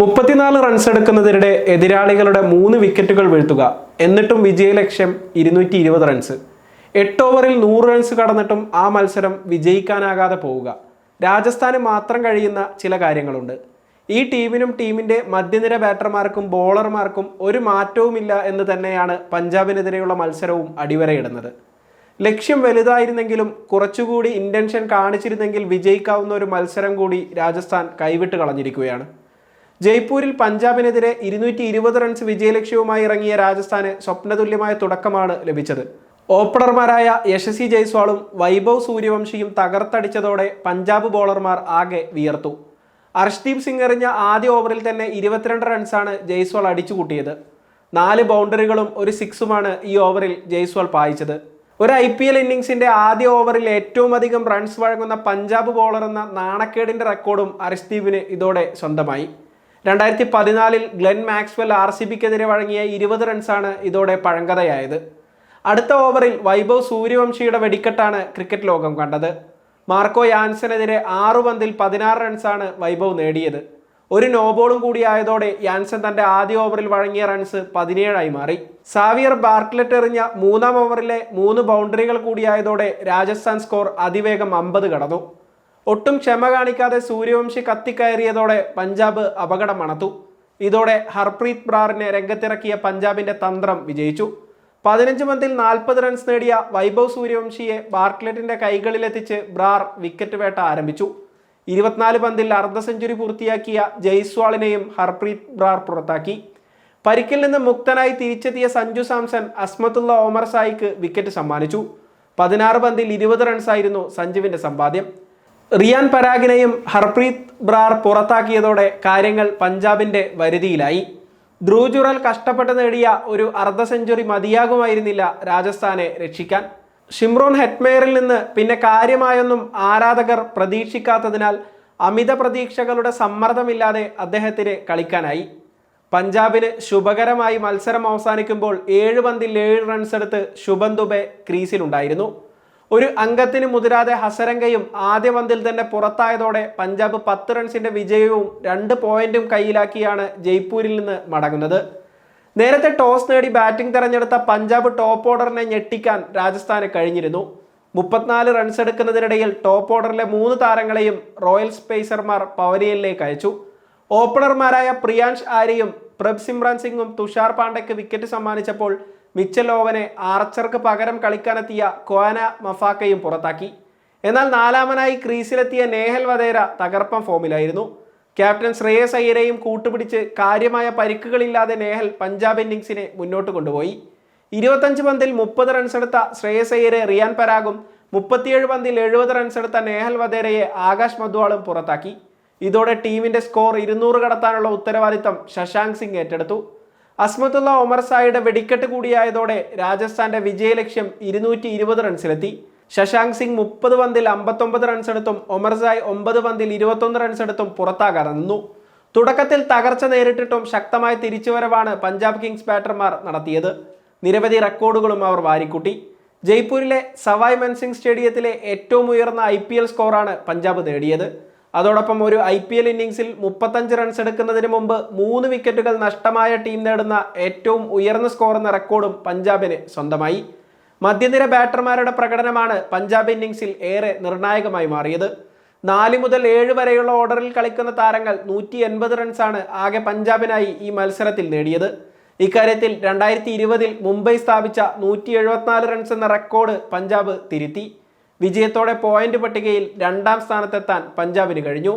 മുപ്പത്തിനാല് റൺസ് എടുക്കുന്നതിനിടെ എതിരാളികളുടെ മൂന്ന് വിക്കറ്റുകൾ വീഴ്ത്തുക. എന്നിട്ടും വിജയലക്ഷ്യം ഇരുന്നൂറ്റി ഇരുപത് റൺസ് എട്ട് ഓവറിൽ നൂറ് റൺസ് കടന്നിട്ടും ആ മത്സരം വിജയിക്കാനാകാതെ പോവുക. രാജസ്ഥാന് മാത്രം കഴിയുന്ന ചില കാര്യങ്ങളുണ്ട്. ഈ ടീമിനും ടീമിന്റെ മധ്യനിര ബാറ്റർമാർക്കും ബോളർമാർക്കും ഒരു മാറ്റവുമില്ല എന്ന് തന്നെയാണ് പഞ്ചാബിനെതിരെയുള്ള മത്സരവും അടിവരയിടുന്നത്. ലക്ഷ്യം വലുതായിരുന്നെങ്കിലും കുറച്ചുകൂടി ഇന്റൻഷൻ കാണിച്ചിരുന്നെങ്കിൽ വിജയിക്കാവുന്ന ഒരു മത്സരം കൂടി രാജസ്ഥാൻ കൈവിട്ട് കളഞ്ഞിരിക്കുകയാണ്. ജയ്പൂരിൽ പഞ്ചാബിനെതിരെ ഇരുന്നൂറ്റി ഇരുപത് റൺസ് വിജയലക്ഷ്യവുമായി ഇറങ്ങിയ രാജസ്ഥാന് സ്വപ്നതുല്യമായ തുടക്കമാണ് ലഭിച്ചത്. ഓപ്പണർമാരായ യശസ്വി ജയ്സ്വാളും വൈഭവ് സൂര്യവംശിയും തകർത്തടിച്ചതോടെ പഞ്ചാബ് ബോളർമാർ ആകെ വിയർത്തു. അർഷ്ദീപ് സിംഗ് എറിഞ്ഞ ആദ്യ ഓവറിൽ തന്നെ ഇരുപത്തിരണ്ട് റൺസാണ് ജയ്സ്വാൾ അടിച്ചുകൂട്ടിയത്. നാല് ബൗണ്ടറികളും ഒരു സിക്സുമാണ് ഈ ഓവറിൽ ജയ്സ്വാൾ പായിച്ചത്. ഒരു ഐ പി എൽ ഇന്നിംഗ്സിന്റെ ആദ്യ ഓവറിൽ ഏറ്റവും അധികം റൺസ് വഴങ്ങുന്ന പഞ്ചാബ് ബോളർ എന്ന നാണക്കേടിന്റെ റെക്കോർഡും അർഷ്ദീപിന് ഇതോടെ സ്വന്തമായി. രണ്ടായിരത്തി പതിനാലിൽ ഗ്ലെൻ മാക്സ്വെൽ ആർ സി ബിക്കെതിരെ വഴങ്ങിയ ഇരുപത് റൺസാണ് ഇതോടെ പഴങ്കഥയായത്. അടുത്ത ഓവറിൽ വൈഭവ് സൂര്യവംശിയുടെ വെടിക്കെട്ടാണ് ക്രിക്കറ്റ് ലോകം കണ്ടത്. മാർക്കോ യാൻസനെതിരെ ആറു പന്തിൽ പതിനാറ് റൺസാണ് വൈഭവ് നേടിയത്. ഒരു നോബോളും കൂടി ആയതോടെ യാൻസൺ തന്റെ ആദ്യ ഓവറിൽ വഴങ്ങിയ റൺസ് പതിനേഴായി മാറി. സാവിയർ ബാർട്ട്ലെറ്റ് എറിഞ്ഞ മൂന്നാം ഓവറിലെ മൂന്ന് ബൗണ്ടറികൾ കൂടിയായതോടെ രാജസ്ഥാൻ സ്കോർ അതിവേഗം അമ്പത് കടന്നു. ഒട്ടും ക്ഷമ കാണിക്കാതെ സൂര്യവംശി കത്തിക്കയറിയതോടെ പഞ്ചാബ് അപകടം മണത്തു ഇതോടെ ഹർപ്രീത് ബ്രാറിനെ രംഗത്തിറക്കിയ പഞ്ചാബിന്റെ തന്ത്രം വിജയിച്ചു. പതിനഞ്ച് പന്തിൽ നാൽപ്പത് റൺസ് നേടിയ വൈഭവ് സൂര്യവംശിയെ ബാർക്ലെറ്റിന്റെ കൈകളിലെത്തിച്ച് ബ്രാർ വിക്കറ്റ് വേട്ട ആരംഭിച്ചു. ഇരുപത്തിനാല് പന്തിൽ അർദ്ധ സെഞ്ചുറി പൂർത്തിയാക്കിയ ജയ്സ്വാളിനെയും ഹർപ്രീത് ബ്രാർ പുറത്താക്കി. പരിക്കിൽ നിന്ന് മുക്തനായി തിരിച്ചെത്തിയ സഞ്ജു സാംസൺ അസ്മത്തുള്ള ഓമർ സായിക്ക് വിക്കറ്റ് സമ്മാനിച്ചു. പതിനാറ് പന്തിൽ ഇരുപത് റൺസായിരുന്നു സഞ്ജുവിന്റെ സമ്പാദ്യം. റിയാൻ പരാഗിനെയും ഹർപ്രീത് ബ്രാർ പുറത്താക്കിയതോടെ കാര്യങ്ങൾ പഞ്ചാബിന്റെ വരുതിയിലായി. ധ്രുജുറൽ കഷ്ടപ്പെട്ട് നേടിയ ഒരു അർദ്ധ സെഞ്ചുറി മതിയാകുമായിരുന്നില്ല രാജസ്ഥാനെ രക്ഷിക്കാൻ. ഷിംറോൺ ഹെറ്റ്മെയറിൽ നിന്ന് പിന്നെ കാര്യമായൊന്നും ആരാധകർ പ്രതീക്ഷിക്കാത്തതിനാൽ അമിത പ്രതീക്ഷകളുടെ സമ്മർദ്ദമില്ലാതെ അദ്ദേഹത്തിന് കളിക്കാനായി. പഞ്ചാബിന് ശുഭകരമായി മത്സരം അവസാനിക്കുമ്പോൾ ഏഴ് പന്തിൽ ഏഴ് റൺസ് എടുത്ത് ശുഭൻ ദുബെ ക്രീസിലുണ്ടായിരുന്നു. ഒരു അംഗത്തിന് മുതിരാതെ ഹസരംഗയും ആദ്യ പന്തിൽ തന്നെ പുറത്തായതോടെ പഞ്ചാബ് പത്ത് റൺസിന്റെ വിജയവും രണ്ട് പോയിന്റും കയ്യിലാക്കിയാണ് ജയ്പൂരിൽ നിന്ന് മടങ്ങുന്നത്. നേരത്തെ ടോസ് നേടി ബാറ്റിംഗ് തെരഞ്ഞെടുത്ത പഞ്ചാബ് ടോപ്പ് ഓർഡറിനെ ഞെട്ടിക്കാൻ രാജസ്ഥാന് കഴിഞ്ഞിരുന്നു. മുപ്പത്തിനാല് റൺസ് എടുക്കുന്നതിനിടയിൽ ടോപ്പ് ഓർഡറിലെ മൂന്ന് താരങ്ങളെയും റോയൽ സ്പേസർമാർ പവലിയനിലേക്ക് അയച്ചു. ഓപ്പണർമാരായ പ്രിയാൻഷ് ആര്യയും പ്രഭ് സിമ്രാൻ സിംഗും തുഷാർ പാണ്ഡയ്ക്ക് വിക്കറ്റ് സമ്മാനിച്ചപ്പോൾ മിച്ചൽ ഓവനെ ആർച്ചർക്ക് പകരം കളിക്കാനെത്തിയ കോന മഫാക്കയും പുറത്താക്കി. എന്നാൽ നാലാമനായി ക്രീസിലെത്തിയ നേഹൽ വധേര തകർപ്പം ഫോമിലായിരുന്നു. ക്യാപ്റ്റൻ ശ്രേയസ് അയ്യരെയും കൂട്ടുപിടിച്ച് കാര്യമായ പരിക്കുകളില്ലാതെ നേഹൽ പഞ്ചാബ് ഇന്നിങ്സിനെ മുന്നോട്ട് കൊണ്ടുപോയി. ഇരുപത്തഞ്ച് പന്തിൽ മുപ്പത് റൺസ് എടുത്ത ശ്രേയസ് അയ്യരെ റിയാൻ പരാഗും മുപ്പത്തിയേഴ് പന്തിൽ എഴുപത് റൺസ് എടുത്ത നേഹൽ വധേരയെ ആകാശ് മധ്വാളും പുറത്താക്കി. ഇതോടെ ടീമിന്റെ സ്കോർ ഇരുന്നൂറ് കടത്താനുള്ള ഉത്തരവാദിത്തം ശശാങ്ക് സിംഗ് ഏറ്റെടുത്തു. അസ്മത്തുള്ള ഒമർ സായിയുടെ വെടിക്കെട്ട് കൂടിയായതോടെ രാജസ്ഥാന്റെ വിജയലക്ഷ്യം ഇരുന്നൂറ്റി ഇരുപത് റൺസിലെത്തി. ശശാങ്ക് സിംഗ് മുപ്പത് പന്തിൽ അമ്പത്തൊമ്പത് റൺസ് എടുത്തും ഒമർ സായ് ഒമ്പത് പന്തിൽ ഇരുപത്തൊന്ന് റൺസ് എടുത്തും പുറത്താകാതെ നിന്നു. തുടക്കത്തിൽ തകർച്ച നേരിട്ടിട്ടും ശക്തമായ തിരിച്ചുവരവാണ് പഞ്ചാബ് കിങ്സ് ബാറ്റർമാർ നടത്തിയത്. നിരവധി റെക്കോർഡുകളും അവർ വാരിക്കൂട്ടി. ജയ്പൂരിലെ സവായ് മൻസിംഗ് സ്റ്റേഡിയത്തിലെ ഏറ്റവും ഉയർന്ന ഐ സ്കോറാണ് പഞ്ചാബ് നേടിയത്. അതോടൊപ്പം ഒരു ഐ പി എൽ ഇന്നിംഗ്സിൽ മുപ്പത്തഞ്ച് റൺസ് എടുക്കുന്നതിന് മുമ്പ് മൂന്ന് വിക്കറ്റുകൾ നഷ്ടമായ ടീം നേടുന്ന ഏറ്റവും ഉയർന്ന സ്കോർ എന്ന റെക്കോർഡും പഞ്ചാബിന് സ്വന്തമായി. മധ്യനിര ബാറ്റർമാരുടെ പ്രകടനമാണ് പഞ്ചാബ് ഇന്നിംഗ്സിൽ ഏറെ നിർണായകമായി മാറിയത്. നാല് മുതൽ ഏഴ് വരെയുള്ള ഓർഡറിൽ കളിക്കുന്ന താരങ്ങൾ നൂറ്റി എൺപത് റൺസാണ് ആകെ പഞ്ചാബിനായി ഈ മത്സരത്തിൽ നേടിയത്. ഇക്കാര്യത്തിൽ രണ്ടായിരത്തി ഇരുപതിൽ മുംബൈ സ്ഥാപിച്ച നൂറ്റി എഴുപത്തിനാല് റൺസ് എന്ന റെക്കോർഡ് പഞ്ചാബ് തിരുത്തി. വിജയത്തോടെ പോയിന്റ് പട്ടികയിൽ രണ്ടാം സ്ഥാനത്തെത്താൻ പഞ്ചാബിന് കഴിഞ്ഞു.